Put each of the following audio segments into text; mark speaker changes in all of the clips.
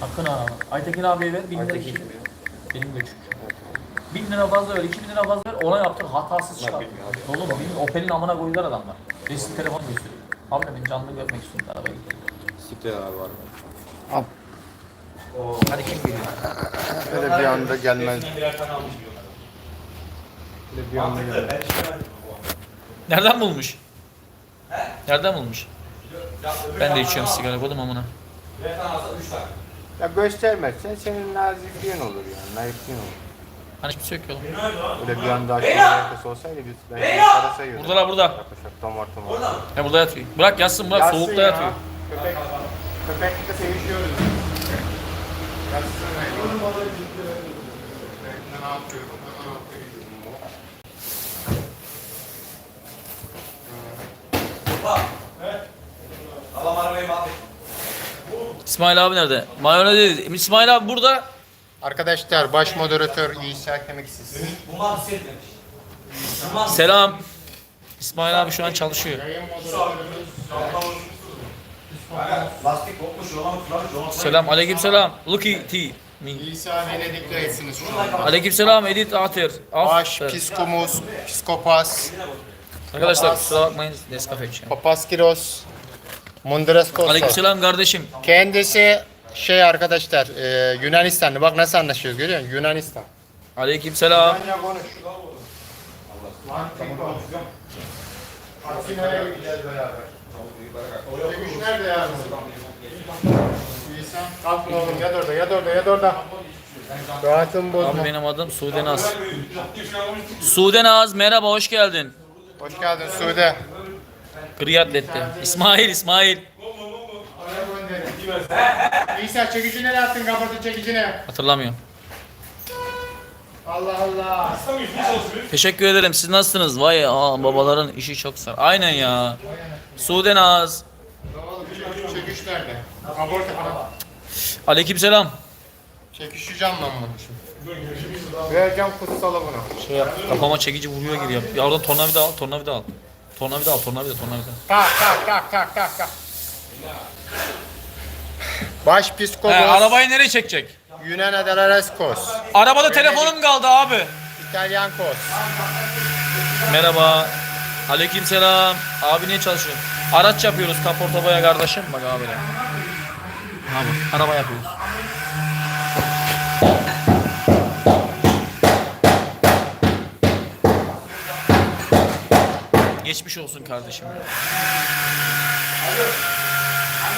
Speaker 1: Sakın ha. Aytekin abiye ver. Bin lira
Speaker 2: Aytekin
Speaker 1: iki.
Speaker 2: kim ya?
Speaker 1: Benim küçük. Bin lira fazla ver, iki bin lira fazla ver, ona yaptır, hatasız çıkar. Oğlum benim Opel'in amına koydular adamlar. Resim telefon gösteriyor. Abi ben canlı görmek istiyorum araba gidelim.
Speaker 2: Siktir abi var.
Speaker 1: Hadi kim geliyor?
Speaker 3: Böyle bir anda gelmez. Böyle bir anda gelmez.
Speaker 1: Nereden bulmuş? Nereden bulmuş? Ben de içiyorum sigara koydum amına.
Speaker 3: Ya göstermezsen senin nazikliğin olur yani. Naifliğin olur.
Speaker 1: Hani kimse yok ki oğlum.
Speaker 3: Böyle bir anda açmanın arkası olsaydı biz ben para sayıyordum.
Speaker 1: Buradalar burada.
Speaker 3: Yaklaşık tomar tomar.
Speaker 1: Ya burada yatıyor. Bırak yatsın bırak
Speaker 3: Yatsın
Speaker 1: soğukta
Speaker 3: ya.
Speaker 1: yatıyor.
Speaker 3: Köpek, köpekle sevişiyoruz. Yatsın. Ne yapıyorum? Ne yapıyorum?
Speaker 4: Adam arabayı mahvet.
Speaker 1: İsmail abi nerede? Mayonez dedi. İsmail abi burada.
Speaker 3: Arkadaşlar baş moderatör İsa Kemiksiz.
Speaker 1: Selam. İsmail abi şu an çalışıyor.
Speaker 4: Lastik kopmuş, yola mı tutlamış, yola
Speaker 1: Selam aleyküm selam. Lucky T.
Speaker 3: İsa Venedik'tesiniz şu an.
Speaker 1: Aleyküm selam Edit Ater.
Speaker 3: Baş,
Speaker 1: Afer.
Speaker 3: Piskomos, Psikopas,
Speaker 1: Arkadaşlar kusura bakmayın Nescafe içiyorum.
Speaker 3: Papaskiros, Mondraskos.
Speaker 1: Aleyküm selam kardeşim.
Speaker 3: Kendisi şey arkadaşlar e, Yunanistanlı. Bak nasıl anlaşıyoruz görüyor musun? Yunanistan.
Speaker 1: Aleyküm selam.
Speaker 3: Yunanca konuş. Atina'ya gideceğiz beraber. Çekiş nerede ya? İsa. Kalkın oğlum yat orada yat orada yat orada. Rahatım bozma.
Speaker 1: Abi benim adım Sude Naz. Sude Naz merhaba hoş geldin.
Speaker 3: Hoş geldin Sude.
Speaker 1: Gri atletti. İsmail İsmail.
Speaker 3: İsa çekicini nereye attın kapatın çekicini.
Speaker 1: Hatırlamıyorum.
Speaker 3: Allah Allah.
Speaker 1: Teşekkür ederim. Siz nasılsınız? Vay aa, babaların işi çok sar. Aynen ya. Sude Naz.
Speaker 3: Çekiş, nerede? Aborta falan.
Speaker 1: Aleyküm selam.
Speaker 3: Çekişi canlanmamışım. Vereceğim kutsalı bunu.
Speaker 1: Şey yap. Kafama çekici vuruyor gibi yap. Ya oradan tornavida al, tornavida al. Tornavida al, tornavida, tornavida.
Speaker 3: Tak tak tak tak tak tak. Baş
Speaker 1: He,
Speaker 3: psikopos.
Speaker 1: arabayı nereye çekecek?
Speaker 3: Yunan Adarareskos.
Speaker 1: Arabada telefonum kaldı abi.
Speaker 3: İtalyan kos.
Speaker 1: Merhaba. Aleyküm selam. Abi niye çalışıyorsun? Araç yapıyoruz kaporta boya kardeşim. Bak abiler. Abi araba yapıyoruz. Geçmiş olsun kardeşim.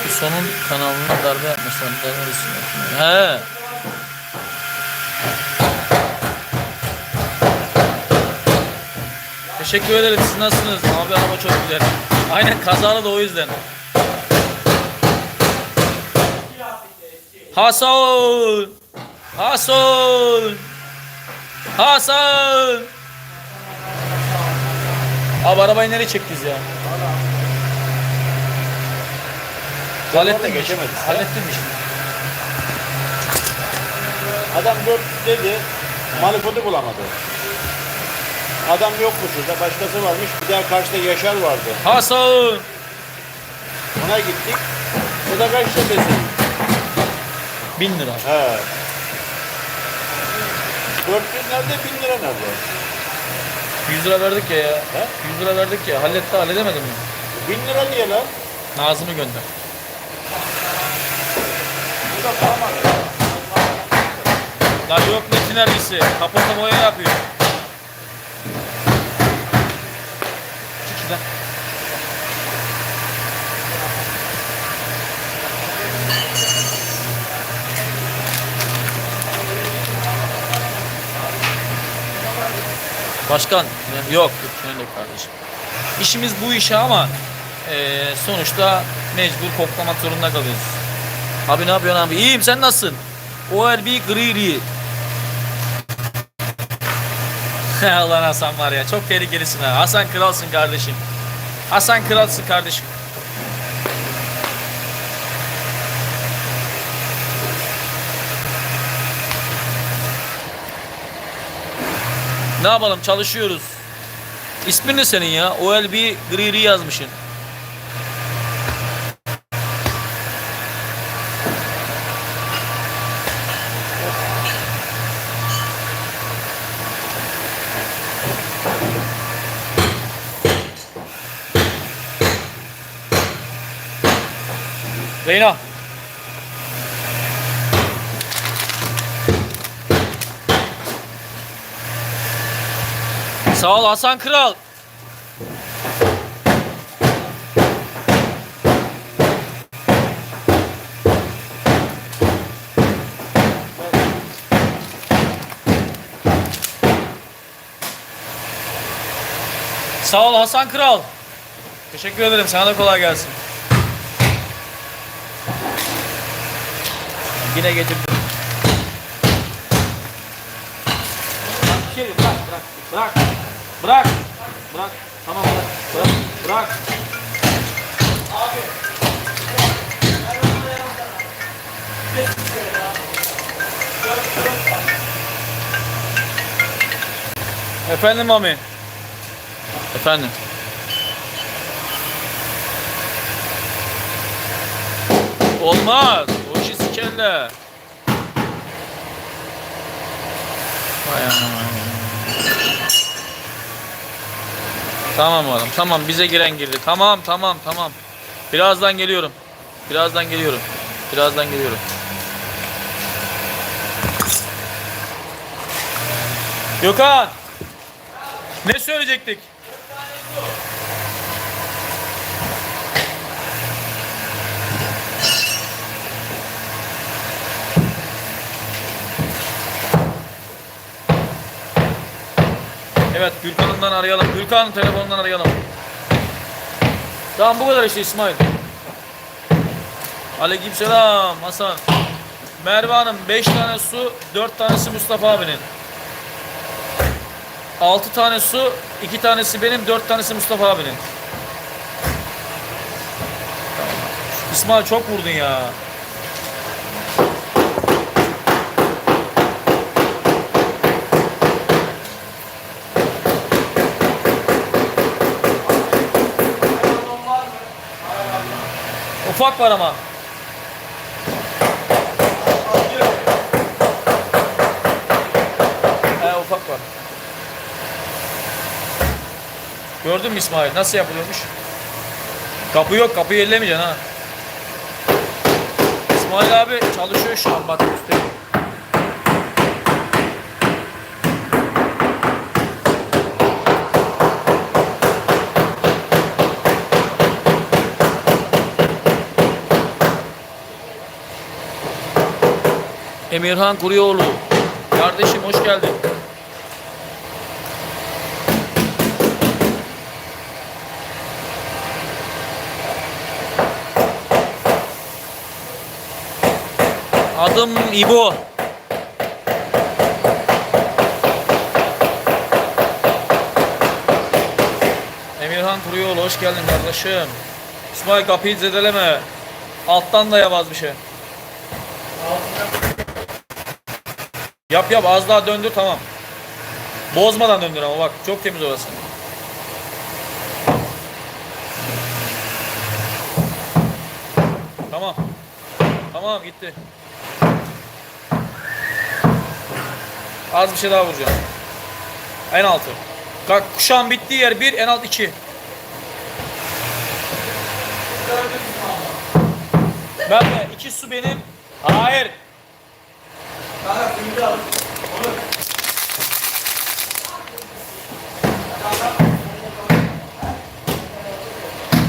Speaker 1: Bu sonun kanalına darbe yapmışlar. Darbe. He. Teşekkür ederim. Siz nasılsınız? Abi araba çok güzel. Aynen kazalı da o yüzden. Hasan! Hasan! Hasan! Abi arabayı nereye çektiniz ya? Hallettin mi?
Speaker 2: geçemedik.
Speaker 1: Hallettin mi şimdi?
Speaker 2: Adam 4 dedi, manifoldu bulamadı. Adam yokmuş burada, başkası varmış. Bir daha karşıda Yaşar vardı.
Speaker 1: Hasan!
Speaker 2: Ona gittik. O da kaçta desin?
Speaker 1: Bin lira.
Speaker 2: He. 400 nerede, 1000 lira nerede?
Speaker 1: 100 lira verdik ya ya.
Speaker 2: He?
Speaker 1: 100 lira verdik ya. Halletti halledemedim mi?
Speaker 2: 1000 lira diye lan.
Speaker 1: Nazım'ı gönder. Lan yok ne sinergisi. Kaporta boya yapıyor. Çık şuradan. Başkan yok yok kardeşim. İşimiz bu işe ama eee, sonuçta mecbur koklamak zorunda kalıyoruz. Abi ne yapıyorsun abi? İyiyim sen nasılsın? OLB Griri. Allah Hasan var ya çok tehlikelisin ha. Hasan kralsın kardeşim. Hasan kralsın kardeşim. Ne yapalım çalışıyoruz. İsmin ne senin ya? OLB Griri yazmışsın. Reyna. Sağ ol Hasan Kral. Sağ ol Hasan Kral. Teşekkür ederim. Sana da kolay gelsin. Yine getirdim. Bırak, bırak, bırak, bırak, bırak. Tamam bırak, bırak, bırak. Efendim Mami. Efendim. Olmaz. O işi sikerler. Vay anam. Tamam oğlum. Tamam bize giren girdi. Tamam tamam tamam. Birazdan geliyorum. Birazdan geliyorum. Birazdan geliyorum. Gökhan. Ne söyleyecektik? Evet Gülkan'ından arayalım. Gülkan telefonundan arayalım. Tamam bu kadar işte İsmail. Aleykümselam Hasan. Merve Hanım 5 tane su, 4 tanesi Mustafa abinin. 6 tane su, 2 tanesi benim, 4 tanesi Mustafa abinin. İsmail çok vurdun ya. Ufak var ama. He ufak var. Gördün mü İsmail nasıl yapılıyormuş? Kapı yok kapıyı ellemeyeceksin ha. İsmail abi çalışıyor şu an bak göstereyim. Emirhan Kuruyoğlu. Kardeşim hoş geldin. Adım İbo. Emirhan Kuruyoğlu hoş geldin kardeşim. İsmail kapıyı zedeleme. Alttan da yap az bir şey. Yap yap az daha döndür tamam. Bozmadan döndür ama bak çok temiz orası. Tamam. Tamam gitti. Az bir şey daha vuracağım. En altı. Bak kuşağın bittiği yer bir, en alt iki. Ben de iki su benim. Hayır.
Speaker 4: Kanka suyu da al.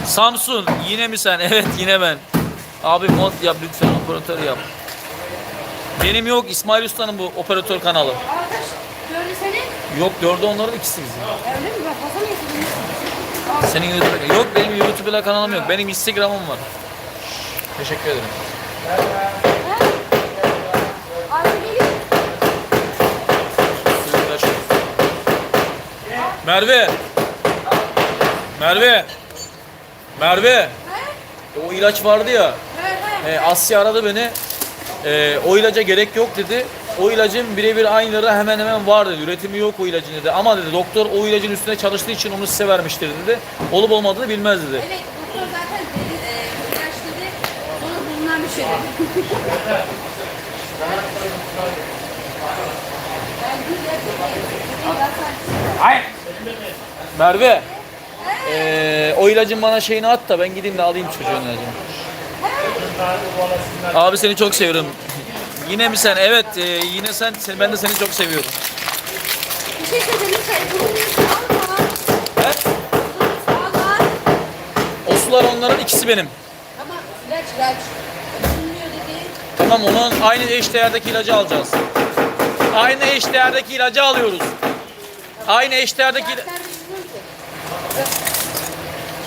Speaker 1: Samsun yine mi sen? Evet yine ben. Abi mod yap lütfen operatör yap. Benim yok İsmail Usta'nın bu operatör kanalı.
Speaker 5: Arkadaş gördü seni.
Speaker 1: Yok gördü onların ikisi bizim.
Speaker 5: Öyle mi? Bak.
Speaker 1: Senin YouTube yok benim YouTube'la kanalım yok. Benim Instagram'ım var. Teşekkür ederim. Merve. Merve. Merve.
Speaker 5: He?
Speaker 1: O ilaç vardı ya.
Speaker 5: He he.
Speaker 1: E, Asya aradı beni. E, o ilaca gerek yok dedi. O ilacın birebir aynıları hemen hemen var dedi. Üretimi yok o ilacın dedi. Ama dedi doktor o ilacın üstüne çalıştığı için onu size vermiştir dedi. Olup olmadığını bilmez dedi.
Speaker 5: Evet doktor zaten dedi, e, ilaç dedi. Sonra bulunan bir şey dedi.
Speaker 1: Hayır. Merve. E, o ilacın bana şeyini at da ben gideyim de alayım çocuğun ilacını. Abi seni çok seviyorum. Yine mi sen? Evet, e, yine sen, sen. Ben de seni çok seviyorum.
Speaker 5: Bir şey söyleyeyim.
Speaker 1: He? O sular onların ikisi benim.
Speaker 5: Ama ilaç ilaç.
Speaker 1: Tamam onun aynı eşdeğerdeki ilacı alacağız. Aynı eşdeğerdeki ilacı alıyoruz. Aynı eşdeğerdeki ila-
Speaker 5: Kağıtlar bilmiyorum ki.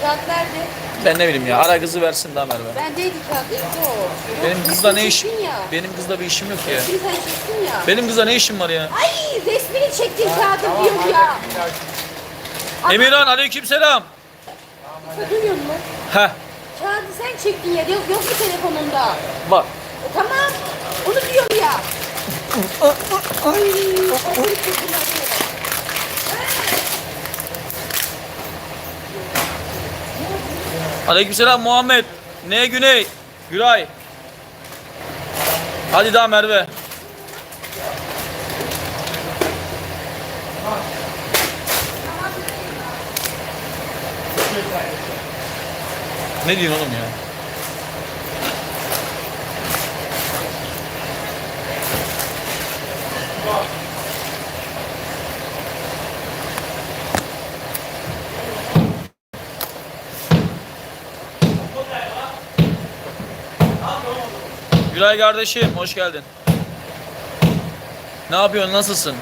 Speaker 5: Kağıt nerede?
Speaker 1: Ben ne bileyim ya ara kızı versin daha Merve.
Speaker 5: Bendeydi kağıt. Yok.
Speaker 1: Benim
Speaker 5: Yok,
Speaker 1: kızla ne
Speaker 5: resmini
Speaker 1: iş?
Speaker 5: çektin Ya.
Speaker 1: Benim kızla bir işim yok ya.
Speaker 5: Resmini sen çektin ya.
Speaker 1: Benim kızla ne işim var ya?
Speaker 5: Ay resmini çektin kağıdın diyorum ya.
Speaker 1: Emirhan aleykümselam.
Speaker 5: Duyuyor musun?
Speaker 1: Heh
Speaker 5: Kağıdı sen çektin ya. Yok, yok mu telefonunda?
Speaker 1: bak.
Speaker 5: E, tamam. Onu diyorum ya. Ay.
Speaker 1: Aleykümselam Muhammed. Ne Güney? Güray. Hadi daha Merve. Ne diyorsun oğlum ya? Güray kardeşim hoş geldin. Ne yapıyorsun? Nasılsın?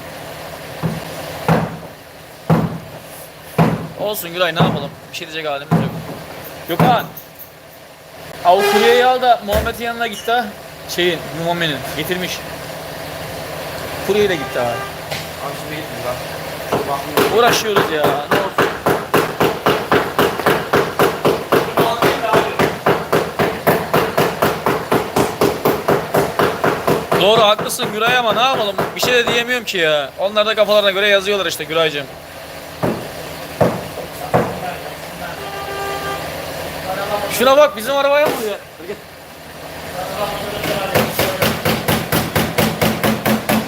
Speaker 1: Olsun Güray ne yapalım? Bir şey diyecek halimiz yok. Gökhan. Av kuryeyi al da Muhammed'in yanına git ha. Şeyin, Muhammed'in getirmiş. Kuryeyle gitti ha. Uğraşıyoruz ya. Ne olsun. Doğru haklısın Güray ama ne yapalım? Bir şey de diyemiyorum ki ya. Onlar da kafalarına göre yazıyorlar işte Güraycığım. Şuna bak bizim arabaya mı vuruyor?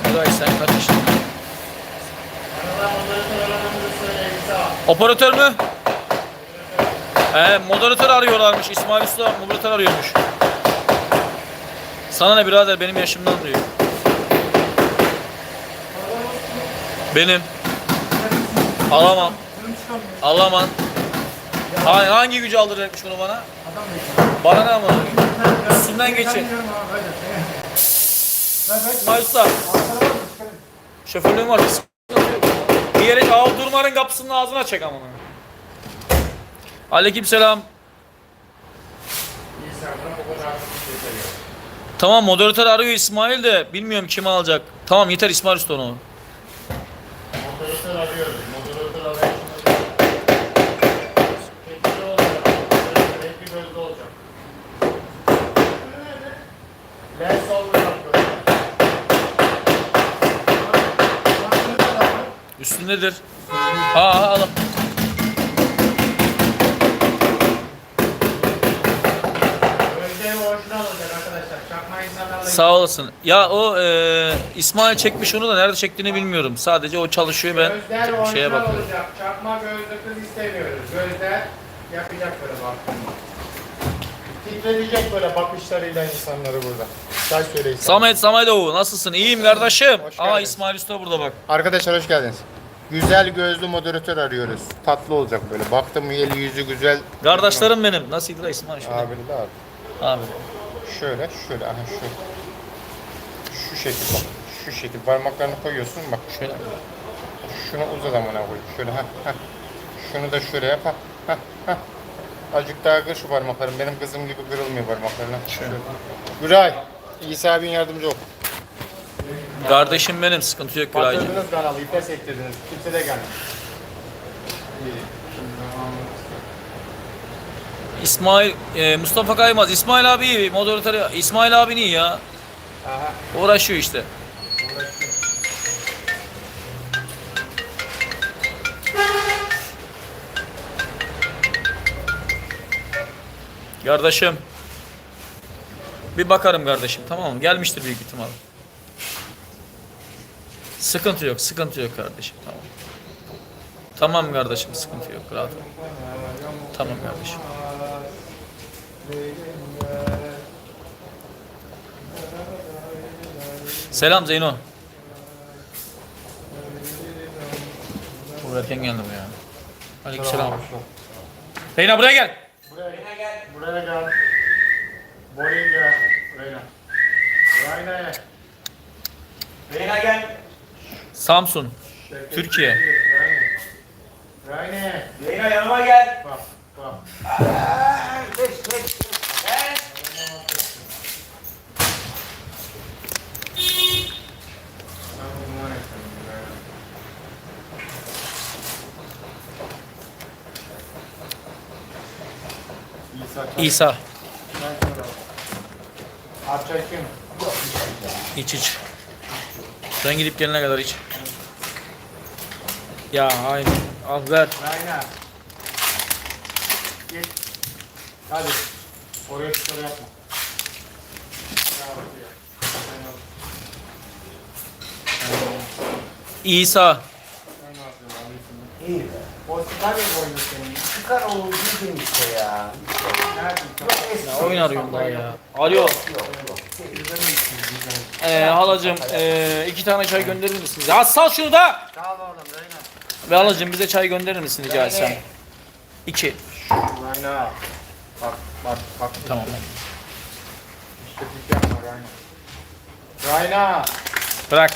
Speaker 1: Güray sen kaç yaşındasın? Operatör mü? He, moderatör arıyorlarmış. İsmail Usta moderatör arıyormuş. Sana ne birader benim yaşımdan diyor. Benim. Alamam. Alamam. Ha- hangi gücü aldıracakmış bunu bana? Bana ne ama? Üstünden geçin. Usta. Şoförlüğüm var. Bir yere av durmanın kapısının ağzına çek ama. Aleyküm selam. Tamam moderatör arıyor İsmail de bilmiyorum kim alacak. Tamam yeter İsmail Usta onu.
Speaker 3: Moderatör arıyoruz. Moderatör arayışında. Tekli olacak. Renkli gözlü olacak. Lens olacak.
Speaker 1: Üstündedir. Ha ha alın.
Speaker 3: Gözde orijinal olacak arkadaşlar. Çakma insanlarla
Speaker 1: Sağ olasın. Ya o e, İsmail çekmiş onu da nerede çektiğini bilmiyorum. Sadece o çalışıyor ben
Speaker 3: Gözler
Speaker 1: şeye
Speaker 3: orijinal
Speaker 1: bakıyorum.
Speaker 3: olacak. Çakma gözlü kız istemiyoruz. Gözler yapacak böyle bak. Titredecek böyle bakışlarıyla insanları burada. Say söyle İsmail.
Speaker 1: Samet Samedoğlu nasılsın? İyiyim kardeşim.
Speaker 3: Hoş
Speaker 1: Aa
Speaker 3: geldin.
Speaker 1: İsmail Usta burada bak.
Speaker 3: Arkadaşlar hoş geldiniz. Güzel gözlü moderatör arıyoruz. Tatlı olacak böyle. Baktım eli yüzü güzel.
Speaker 1: Kardeşlerim benim. Nasıldı da İsmail? Şöyle.
Speaker 3: Abi de abi.
Speaker 1: Abi.
Speaker 3: Şöyle, şöyle, aha şu. Şekil bak. Şu şekil parmaklarını koyuyorsun bak.
Speaker 1: Şöyle.
Speaker 3: Şunu uzat amına koy. Şöyle ha ha. Şunu da şöyle yap ha ha ha. Azıcık daha kır şu parmaklarım. Benim kızım gibi kırılmıyor parmaklarına. Şöyle. Güray. İsa abin yardımcı ol.
Speaker 1: Kardeşim benim. Sıkıntı yok Güraycığım.
Speaker 3: Batırdınız kanalı, ipe sektirdiniz. Kimse de gelmedi.
Speaker 1: İsmail, e, Mustafa Kaymaz. İsmail abi iyi. Moderatör. İsmail abi iyi ya.
Speaker 3: Aha.
Speaker 1: Uğraşıyor işte. Kardeşim. Bir bakarım kardeşim tamam mı? Gelmiştir büyük ihtimal. Sıkıntı yok, sıkıntı yok kardeşim tamam. Tamam kardeşim sıkıntı yok rahat ol. Tamam kardeşim. Selam Zeyno. Buraya geldim ya. Aleykümselam. Zeyno buraya gel.
Speaker 3: Buraya gel. Buraya gel. Buraya gel. Reyna. Reyna.
Speaker 4: Reyna gel.
Speaker 1: Samsun. Türkiye.
Speaker 3: Reyna. Reyna.
Speaker 4: Reyna yanıma gel.
Speaker 3: Bak bak.
Speaker 4: Geç geç. Gel.
Speaker 3: Sen bunu ne ettin, Reyna? İsa. çay-
Speaker 1: İsa.
Speaker 3: Çay koy abi. Abi çay kim?
Speaker 1: İç iç. Sen gidip gelene kadar iç. Ya aynı. Al ver.
Speaker 3: Reyna. Git. Hadi. Oraya çıkar yapma.
Speaker 1: İsa.
Speaker 4: İyi.
Speaker 3: O Skype oyunu senin.
Speaker 4: Çıkar o gidin işte ya.
Speaker 3: Nerede?
Speaker 1: Oyun arıyorum daha ya. Alo. Ee, halacığım ee, iki tane çay gönderir misiniz? Ya sal şunu da.
Speaker 3: Sağ ol oğlum.
Speaker 1: Ve halacığım bize çay gönderir misin rica etsem? İki.
Speaker 3: Reyna. Bak bak bak.
Speaker 1: Tamam.
Speaker 3: İşte dükkan var Reyna. Reyna.
Speaker 1: Bırak.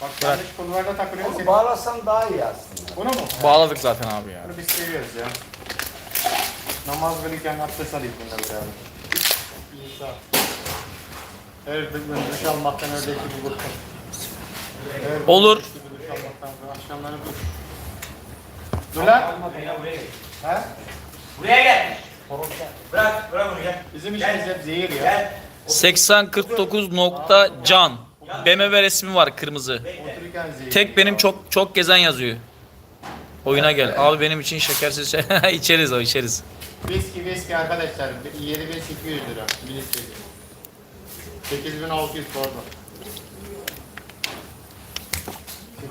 Speaker 3: Bak yanlış kulvarda takılıyor
Speaker 4: Onu
Speaker 3: seni.
Speaker 4: bağlasan daha iyi aslında.
Speaker 3: Bunu mu?
Speaker 1: Bağladık zaten abi ya.
Speaker 3: Bunu biz seviyoruz ya. Namaz kılırken abdest alayım bunları beraber. İsa. Her gün duş almaktan bıkkın. Her gün
Speaker 1: Olur.
Speaker 3: duş almaktan sonra akşamları duş. Dur lan.
Speaker 4: Buraya gel.
Speaker 3: He?
Speaker 4: Buraya gel. Bırak, bırak onu gel.
Speaker 3: Bizim işimiz hep zehir ya.
Speaker 4: Gel.
Speaker 1: 8049 nokta can. BMW resmi var kırmızı. Tek benim çok çok gezen yazıyor. Oyuna gel. Abi benim için şekersiz şey. içeriz o içeriz.
Speaker 3: Viski viski arkadaşlar 7800 lira mililitre. 8600 pardon.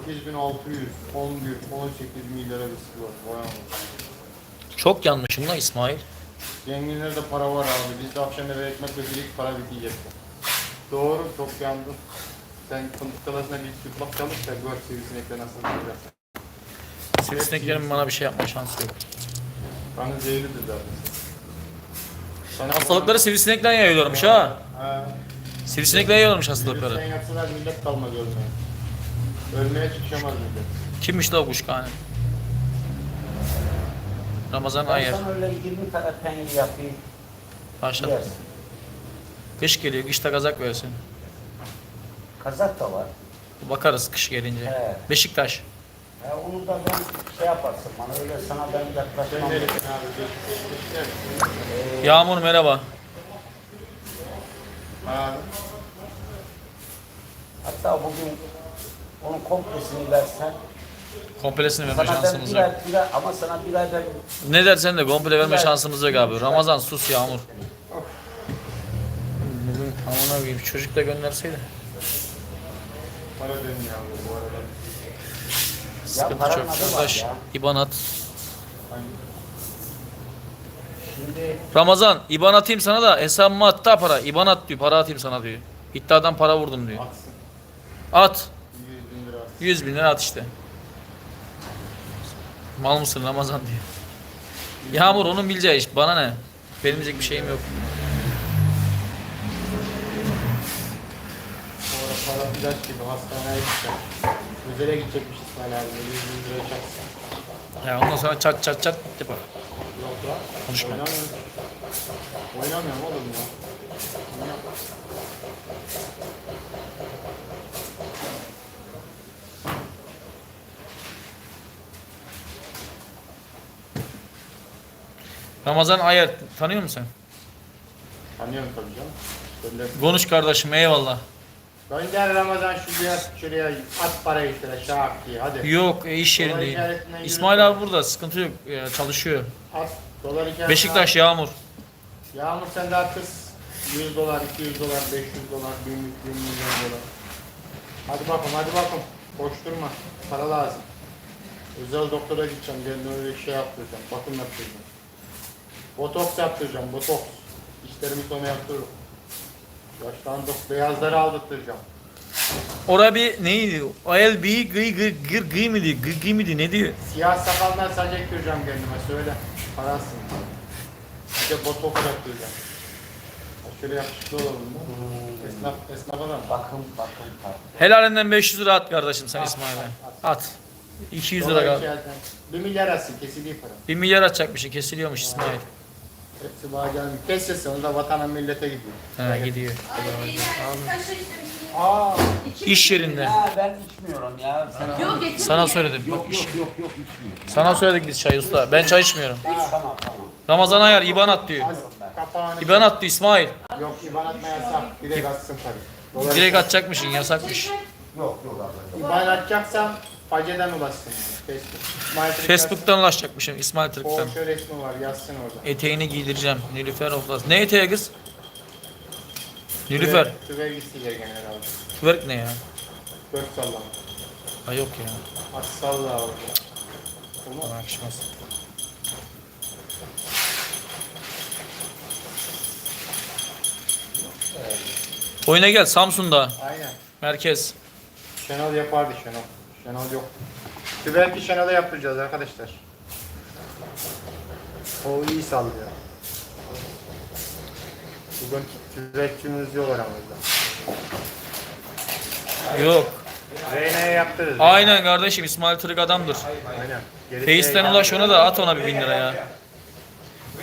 Speaker 3: 8600 11 18 milyara viski var. Vay anam.
Speaker 1: Çok yanmışım la İsmail.
Speaker 3: Zenginlerde para var abi. Biz de akşam eve ekmek ödedik para bitecek. Doğru çok yandım. Sen fındık talasına bir çıplak çalış da gör sivrisinekle nasıl duracak.
Speaker 1: Sivrisineklerin bana bir şey yapma şansı yok.
Speaker 3: Kanı zehirlidir zaten. Sana
Speaker 1: Hastalıkları sivrisinekten yayıyorlarmış ha.
Speaker 3: Ha.
Speaker 1: Sivrisinekle yayıyorlarmış
Speaker 3: Sen
Speaker 1: hastalıkları.
Speaker 3: yapsalar millet kalmaz ölmeye. Ölmeye çıkışamaz millet.
Speaker 1: Kimmiş la o kuşkane? Ramazan
Speaker 4: Ben
Speaker 1: Ayer.
Speaker 4: sana öyle 20 tane peynir yapayım.
Speaker 1: Başladı.
Speaker 4: Yersin.
Speaker 1: Kış geliyor. Kışta kazak versin.
Speaker 4: Kazak da var.
Speaker 1: Bakarız kış gelince.
Speaker 4: He.
Speaker 1: Beşiktaş.
Speaker 4: Ya onu da ben şey yaparsın bana öyle sana ben
Speaker 3: Ben
Speaker 4: yaklaşmam.
Speaker 3: geçmişler.
Speaker 1: Yağmur merhaba.
Speaker 4: Hatta bugün onun komplesini versen
Speaker 1: Komplesini verme
Speaker 4: sana ben
Speaker 1: şansımız
Speaker 4: bir
Speaker 1: yok.
Speaker 4: ay, bir ay, ama sana bir ayda
Speaker 1: Ne dersen de komple verme şansımız yok abi. Ramazan sus Yağmur. Bugün amına koyayım çocuk da gönderseydi.
Speaker 3: Para dönüyor abi bu arada.
Speaker 1: Sıkıntı
Speaker 4: paranın
Speaker 1: çok
Speaker 4: adı var
Speaker 1: kardeş.
Speaker 4: ya.
Speaker 1: İban at.
Speaker 3: Hani
Speaker 4: şimdi
Speaker 1: Ramazan İban atayım sana da hesabıma at da para. İban at diyor para atayım sana diyor. İddiadan para vurdum diyor.
Speaker 3: atsın.
Speaker 1: At.
Speaker 3: 100 bin lira atsın.
Speaker 1: 100 bin lira at işte. Mal mısın Ramazan diyor. Yağmur onun bileceği iş. Bana ne? Benim diyecek bir şeyim yok.
Speaker 3: Para ilaç gibi hastaneye gidecek. Özele gidecekmiş İsmail abi. 100 bin lira çaksın.
Speaker 1: Ya ondan sonra çat çat çat gitti para.
Speaker 3: Yok lan.
Speaker 1: Konuşma.
Speaker 3: Oynamıyorum. Oynamıyorum oğlum ya. Oynamıyorum.
Speaker 1: Ramazan Ayer tanıyor musun?
Speaker 3: Tanıyorum tabii canım. Gönder.
Speaker 1: Konuş kardeşim eyvallah.
Speaker 3: Gönder Ramazan şu biraz şuraya at parayı şuraya şak diye hadi.
Speaker 1: Yok e, iş
Speaker 3: Dolar
Speaker 1: yerindeyim.
Speaker 3: işaretinden
Speaker 1: İsmail
Speaker 3: yürü.
Speaker 1: abi burada sıkıntı yok e, çalışıyor.
Speaker 3: At dolar hikayesi.
Speaker 1: Beşiktaş Yağmur.
Speaker 3: Yağmur sen de at kız. 100 dolar, 200 dolar, 500 dolar, 1000, 1000 milyon dolar. Hadi bakalım, hadi bakalım. Koşturma. Para lazım. Özel doktora gideceğim. Kendime öyle şey yaptıracağım. Bakım yaptıracağım. Botoks yaptıracağım. Botoks. İşlerimi sonra yaptırırım. Yaşlandık. Beyazları aldırtacağım.
Speaker 1: Oraya bir neydi? OLB gıy gıy gır gıy mıydı? Gıy gıy mıydı? Ne diyor?
Speaker 3: Siyah sakaldan saç ektireceğim kendime söyle. Parasın. Bir de botoks yaptıracağım. Şöyle yakışıklı olalım da. Esnaf, esnafa da mı?
Speaker 4: Bakın bakın bakın.
Speaker 1: Helalinden 500 lira at kardeşim sen İsmail'e. At. 200 lira kal.
Speaker 3: iki elden. Bir milyar atsın kesiliyor para.
Speaker 1: 1 milyar atacakmışsın kesiliyormuş İsmail.
Speaker 3: Hepsi gelmiyor. Kesilsin onu da vatana millete gidiyor.
Speaker 1: Ha gidiyor.
Speaker 3: Aa,
Speaker 1: İş yerinde.
Speaker 4: Ya ben içmiyorum ya. Sen
Speaker 5: Yok getirmeyin.
Speaker 1: Sana söyledim.
Speaker 4: Yok yok yok yok içmiyorum.
Speaker 1: Sana söyledik biz çay usta. Ben çay içmiyorum.
Speaker 4: Tamam tamam.
Speaker 1: Ramazan ayar İban at diyor.
Speaker 3: az kapağını...
Speaker 1: İban attı İsmail.
Speaker 3: Yok İban atma yasak. Direkt atsın tabii. Dolar-
Speaker 1: Direkt atacakmışsın yasakmış.
Speaker 4: Yok yok abla.
Speaker 3: İban atacaksan Face'den ulaşsın. Facebook. İsmail Türk
Speaker 1: Facebook'tan ulaşacakmışım İsmail
Speaker 3: yazsın.
Speaker 1: Türk'ten.
Speaker 3: Porsche resmi var yazsın orada.
Speaker 1: Eteğini giydireceğim. Nilüfer Oflas. Ne eteği kız? Nilüfer.
Speaker 3: Tüver gitsinler gene herhalde.
Speaker 1: Twerk ne ya?
Speaker 3: Dört sallama.
Speaker 1: Ha yok ya.
Speaker 3: At salla orada.
Speaker 1: Bana yakışmaz. Oyuna gel Samsun'da.
Speaker 3: Aynen.
Speaker 1: Merkez.
Speaker 3: Şenol yapardı Şenol. Şenol yok. Tüverki Şenol'a yaptıracağız arkadaşlar. O iyi sallıyor. Bugün tüverkçimiz yok aramızda.
Speaker 1: Yok.
Speaker 3: Reyna'ya yaptırırız.
Speaker 1: Aynen kardeşim İsmail Tırık adamdır.
Speaker 3: Aynen. Gerisi
Speaker 1: ulaş ona da at ona bir bin lira ya.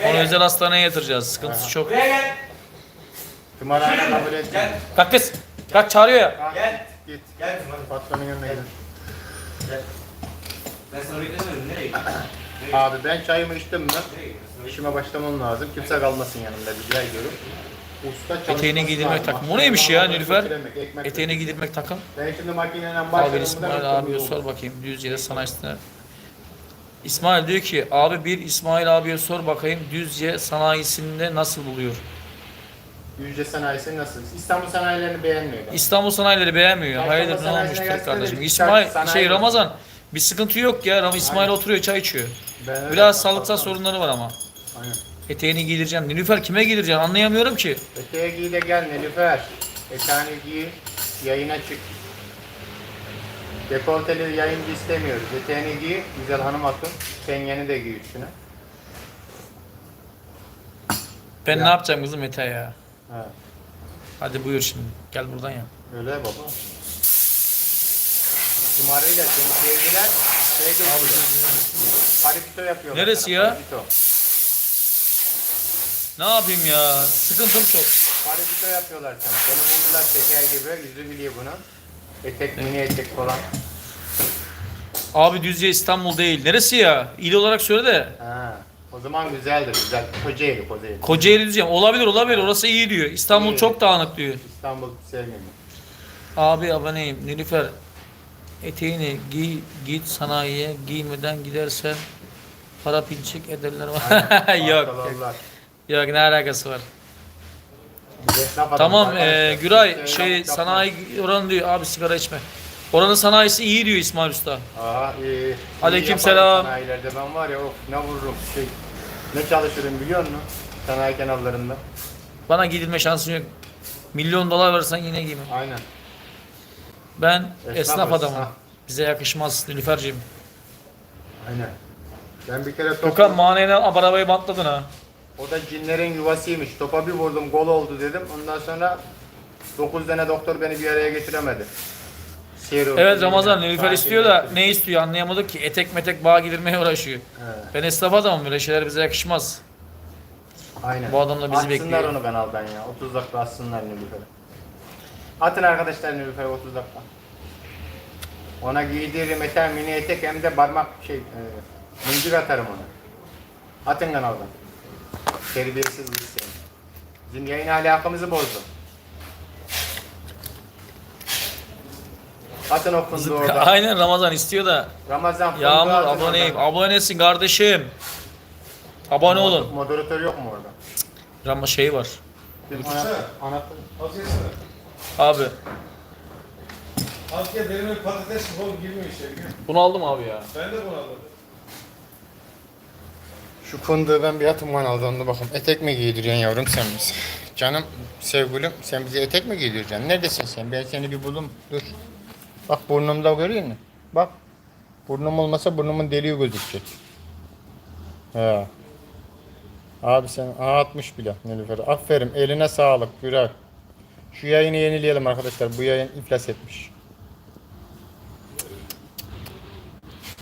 Speaker 1: Onu özel hastaneye yatıracağız. Sıkıntısı çok.
Speaker 4: Gel.
Speaker 3: Tımarhane kabul etmiyor.
Speaker 1: Kalk kız. Kalk çağırıyor ya.
Speaker 4: Gel.
Speaker 3: Git.
Speaker 4: Gel.
Speaker 3: Patronun yanına gidin.
Speaker 4: Ben sana beklemiyorum. Nereye gidiyorsun?
Speaker 3: Abi ben çayımı içtim mi? İşime başlamam lazım. Kimse kalmasın yanımda rica ediyorum. Usta çalışması
Speaker 1: Eteğini giydirmek
Speaker 3: lazım.
Speaker 1: takım. O neymiş ya Nilüfer? Eteğini giydirmek takım.
Speaker 3: Ben şimdi makineyle
Speaker 1: Abi. İsmail abiye sor bakayım. Düzce'de sanayisine. İsmail diyor ki abi bir İsmail abiye sor bakayım Düzce sanayisinde nasıl buluyor?
Speaker 3: Yüzce sanayisi nasıl? İstanbul sanayilerini beğenmiyor. ben.
Speaker 1: İstanbul sanayileri beğenmiyor.
Speaker 3: Perşembe
Speaker 1: Hayırdır ne
Speaker 3: sanayisine
Speaker 1: olmuştur
Speaker 3: gelsene,
Speaker 1: kardeşim? İsmail
Speaker 3: sanayi
Speaker 1: şey
Speaker 3: var.
Speaker 1: Ramazan bir sıkıntı yok ya. Ram İsmail
Speaker 3: Aynen.
Speaker 1: oturuyor çay içiyor.
Speaker 3: Ben öyle
Speaker 1: Biraz
Speaker 3: yapmam,
Speaker 1: sağlıksal
Speaker 3: kalkmam.
Speaker 1: sorunları var ama.
Speaker 3: Aynen.
Speaker 1: Eteğini giydireceğim. Nilüfer kime giydireceğim anlayamıyorum ki.
Speaker 3: Eteğe giy de gel Nilüfer. Eteğini giy, yayına çık. Dekolteli yayıncı istemiyoruz. Eteğini giy, güzel hanım akın. Kenyeni de giy üstüne.
Speaker 1: Ben
Speaker 3: Ya.
Speaker 1: ne yapacağım kızım Mete ya?
Speaker 3: Evet.
Speaker 1: Hadi buyur şimdi. Gel buradan ya.
Speaker 3: Öyle baba. Numarayla seni sevdiler. Şey getiriyor. Paripito yapıyorlar.
Speaker 1: Neresi ya?
Speaker 3: Paripito.
Speaker 1: Ne yapayım ya? Sıkıntım çok.
Speaker 3: Paripito yapıyorlar sana. Seni buldular şeker gibi. Yüzü biliyor bunu. Etek, mini etek falan.
Speaker 1: Abi Düzce İstanbul değil. Neresi ya? İl olarak söyle de.
Speaker 3: Ha. O zaman güzeldir. Güzel. Kocaeli, Kocaeli.
Speaker 1: Kocaeli Düzce. Olabilir olabilir. Orası iyi diyor. İstanbul
Speaker 3: İyi.
Speaker 1: çok dağınık diyor.
Speaker 3: İstanbul sevmiyorum.
Speaker 1: Abi aboneyim. Nilüfer eteğini giy git sanayiye giymeden gidersen para pinçik ederler. yok.
Speaker 3: Pantolonlar.
Speaker 1: Yok ne alakası var.
Speaker 3: Biz esnaf adamız
Speaker 1: Tamam
Speaker 3: arkadaşlar.
Speaker 1: e, Güray
Speaker 3: Kimseye
Speaker 1: şey
Speaker 3: yapmayın.
Speaker 1: sanayi oranı diyor abi sigara içme. Oranın sanayisi iyi diyor İsmail Usta.
Speaker 3: Aa iyi.
Speaker 1: Aleyküm selam.
Speaker 3: Sanayilerde ben var ya of ne vururum şey. Ne çalışırım biliyor musun? Sanayi kenarlarında.
Speaker 1: Bana gidilme şansın yok. Milyon dolar versen yine giymem.
Speaker 3: Aynen.
Speaker 1: Ben
Speaker 3: Esnaf
Speaker 1: esnaf adamım. Bize yakışmaz Nilüfer'ciğim.
Speaker 3: Aynen. Ben bir kere top,
Speaker 1: Gökhan maneyle arabayı bantladın ha.
Speaker 3: o da cinlerin yuvasıymış. Topa bir vurdum gol oldu dedim. Ondan sonra 9 tane doktor beni bir araya getiremedi.
Speaker 1: Evet. Ramazan Nilüfer istiyor da ne istiyor anlayamadık ki. Etek metek bağ gidirmeye uğraşıyor.
Speaker 3: He,
Speaker 1: Ben esnaf adamım böyle şeyler bize yakışmaz.
Speaker 3: aynen.
Speaker 1: Bu adam da bizi
Speaker 3: Atsınlar
Speaker 1: bekliyor.
Speaker 3: onu kanaldan ya. 30 dakika atsınlar Nilüfer'e. Atın arkadaşlar Nilüfer'e 30 dakika. Ona giydiririm eter mini etek hem de parmak şey e, mıncık atarım ona. Atın kanaldan. Terbiyesiz bir şey. Bizim yayın alakamızı bozdu. Atın o fındığı orada.
Speaker 1: Aynen Ramazan istiyor da.
Speaker 3: Ramazan fındığı
Speaker 1: Yağmur aboneyim.
Speaker 3: oradan.
Speaker 1: Abonesin kardeşim. Abone olun.
Speaker 3: Moderatör yok mu orada?
Speaker 1: Rama şey var.
Speaker 3: Bir anahtar. anahtar.
Speaker 6: Az yesene.
Speaker 1: Abi
Speaker 6: Az ye benim patates mi oğlum girmiyor içeri. gir.
Speaker 1: bunu aldım abi ya.
Speaker 6: Ben de bunu aldım.
Speaker 3: Şu fındığı ben bir atım kanaldan da bakayım. Etek mi giydiriyorsun yavrum sen bize? Canım sevgilim sen bize etek mi giydiriyorsun? Neredesin sen? Ben seni bir bulayım. Dur. Bak burnumda görüyor musun? Bak. Burnum olmasa burnumun deliği gözükecek. He. Abi sen Aa, atmış bile Nilüfer. Aferin eline sağlık Güray. Şu yayını yenileyelim arkadaşlar. Bu yayın iflas etmiş.